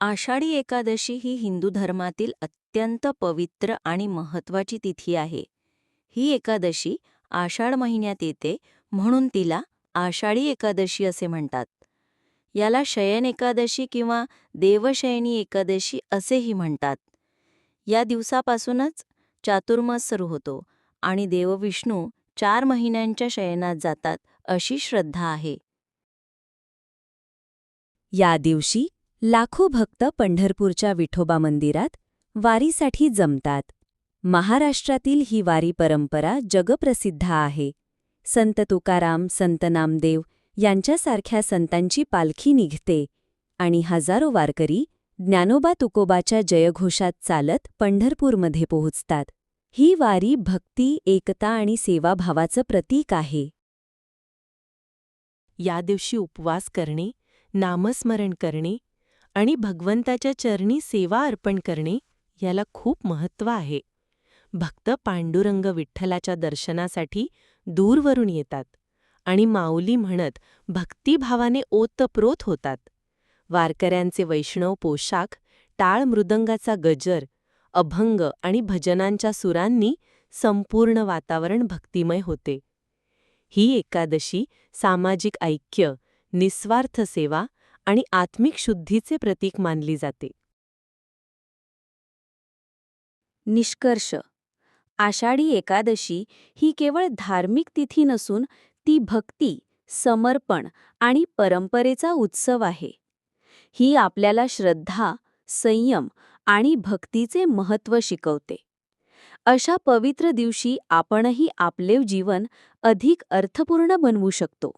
आषाढी एकादशी ही हिंदू धर्मातील अत्यंत पवित्र आणि महत्त्वाची तिथी आहे. ही एकादशी आषाढ महिन्यात येते म्हणून तिला आषाढी एकादशी असे म्हणतात. याला शयन एकादशी किंवा देवशयनी एकादशी असेही म्हणतात. या दिवसापासूनच चातुर्मास सुरू होतो आणि देवविष्णू चार महिन्यांच्या शयनात जातात अशी श्रद्धा आहे. या दिवशी लाखो भक्त पंढरपूरच्या विठोबा मंदिरात वारीसाठी जमतात. महाराष्ट्रातील ही वारी परंपरा जगप्रसिद्ध आहे. संत तुकाराम संत नामदेव यांच्यासारख्या संतांची पालखी निघते आणि हजारो वारकरी ज्ञानोबा तुकोबाच्या जयघोषात चालत पंढरपूरमध्ये पोहोचतात. ही वारी भक्ती एकता आणि सेवाभावाचं प्रतीक आहे. या दिवशी उपवास करणे नामस्मरण करणे आणि भगवंताच्या चरणी सेवा अर्पण करणे याला खूप महत्त्व आहे. भक्त पांडुरंग विठ्ठलाच्या दर्शनासाठी दूरवरून येतात आणि माऊली म्हणत भक्तिभावाने ओतप्रोत होतात. वारकऱ्यांचे वैष्णव पोशाख टाळ मृदंगाचा गजर अभंग आणि भजनांच्या सुरांनी संपूर्ण वातावरण भक्तिमय होते. ही एकादशी सामाजिक ऐक्य निस्वार्थ सेवा आणि आत्मिक शुद्धीचे प्रतीक मानली जाते. निष्कर्ष. आषाढी एकादशी ही केवळ धार्मिक तिथी नसून ती भक्ती समर्पण आणि परंपरेचा उत्सव आहे. ही आपल्याला श्रद्धा संयम आणि भक्तीचे महत्त्व शिकवते. अशा पवित्र दिवशी आपणही आपले जीवन अधिक अर्थपूर्ण बनवू शकतो.